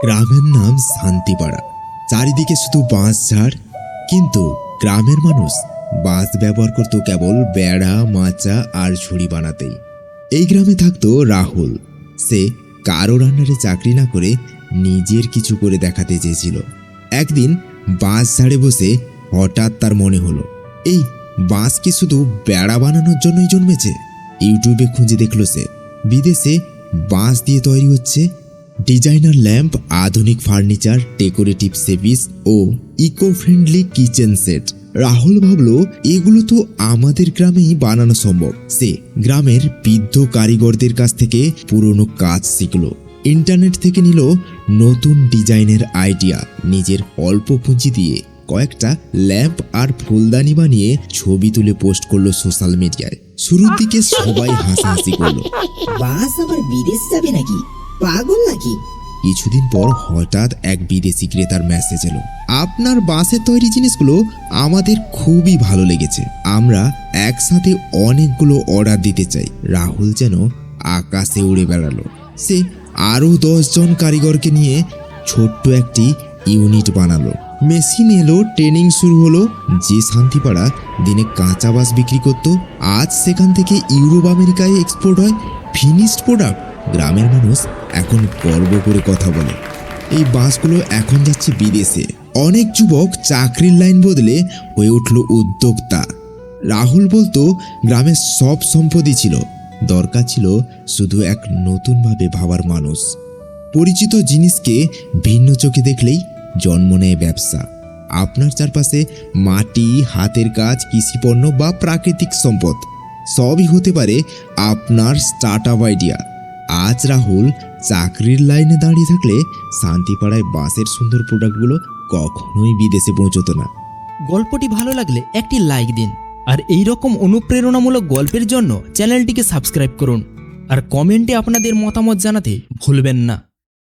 গ্রামের নাম শান্তিপাড়া। চারিদিকে শুধু বাঁশ ঝাড়, কিন্তু গ্রামের মানুষ বাঁশ ব্যবহার করতো কেবল বেড়া, মাচা আর ঝুড়ি বানাতেই। এই গ্রামে থাকতো রাহুল। সে কারও রান্নারে চাকরি না করে নিজের কিছু করে দেখাতে চেয়েছিল। একদিন বাঁশ ঝাড়ে বসে হঠাৎ তার মনে হলো, এই বাঁশ কি শুধু বেড়া বানানোর জন্যই জন্মেছে? ইউটিউবে খুঁজে দেখল সে। বিদেশে বাঁশ দিয়ে তৈরি হচ্ছে ডিজাইনার ল্যাম্প, আধুনিক ফার্নিচার, ডেকোরেটিভ সেভিস ও eco friendly kitchen set Rahul ভাবলো, এগুলো তো আমাদের গ্রামেই বানানো সম্ভব। সে গ্রামের বৃদ্ধ কারিগরদের কাছ থেকে পুরনো কাজ শিখল। ইন্টারনেট থেকে নিল নতুন ডিজাইনের আইডিয়া নিজের অল্প পুঁজি দিয়ে কয়েকটা ল্যাম্প আর ফুলদানি বানিয়ে ছবি তুলে পোস্ট করল সোশ্যাল মিডিয়ায় শুরুর দিকে সবাই হাসাহাসি করল। বাস আবার বিদেশ যাবে নাকি? পাগল নাকি? কিছুদিন পর হঠাৎ এক বিদেশি ক্রেতার মেসেজ এলো। আপনার বাসের তৈরি জিনিসগুলো আমাদের খুবই ভালো লেগেছে। আমরা একসাথে অনেকগুলো অর্ডার দিতে চাই। রাহুল যেন আকাশে উড়ে বেড়ালো। সে আরও জন কারিগরকে নিয়ে ছোট্ট একটি ইউনিট বানালো। মেশিন এলো ট্রেনিং শুরু হলো। যে শান্তিপাড়া দিনে কাঁচা বাস বিক্রি করত, আজ সেখান থেকে ইউরোপ আমেরিকায় এক্সপোর্ট হয় ফিনিশড প্রোডাক্ট গ্রামের মানুষ এখন গর্ব করে কথা বলে। এই বাসগুলো এখন যাচ্ছে বিদেশে। অনেক যুবক চাকরির লাইন বদলে হয়ে উঠল উদ্যোক্তা। রাহুল বলতো গ্রামের সব সম্পত্তি ছিল। দরকার ছিল শুধু এক নতুনভাবে ভাবার মানুষ। পরিচিত জিনিসকে ভিন্ন চোখে দেখলেই জন্ম নেয় ব্যবসা। আপনার চারপাশে মাটি, হাতের কাজ, কৃষিপণ্য বা প্রাকৃতিক সম্পদ। সবই হতে পারে আপনার স্টার্ট আপ আইডিয়া আজ রাহুল চাকরির লাইনে দাঁড়িয়ে থাকলে শান্তিপাড়ায় বাসের সুন্দর প্রোডাক্টগুলো কখনোই বিদেশে পৌঁছতো না। গল্পটি ভালো লাগলে একটি লাইক দিন আর এই রকম অনুপ্রেরণামূলক গল্পের জন্য চ্যানেলটিকে সাবস্ক্রাইব করুন আর কমেন্টে আপনাদের মতামত জানাতে ভুলবেন না।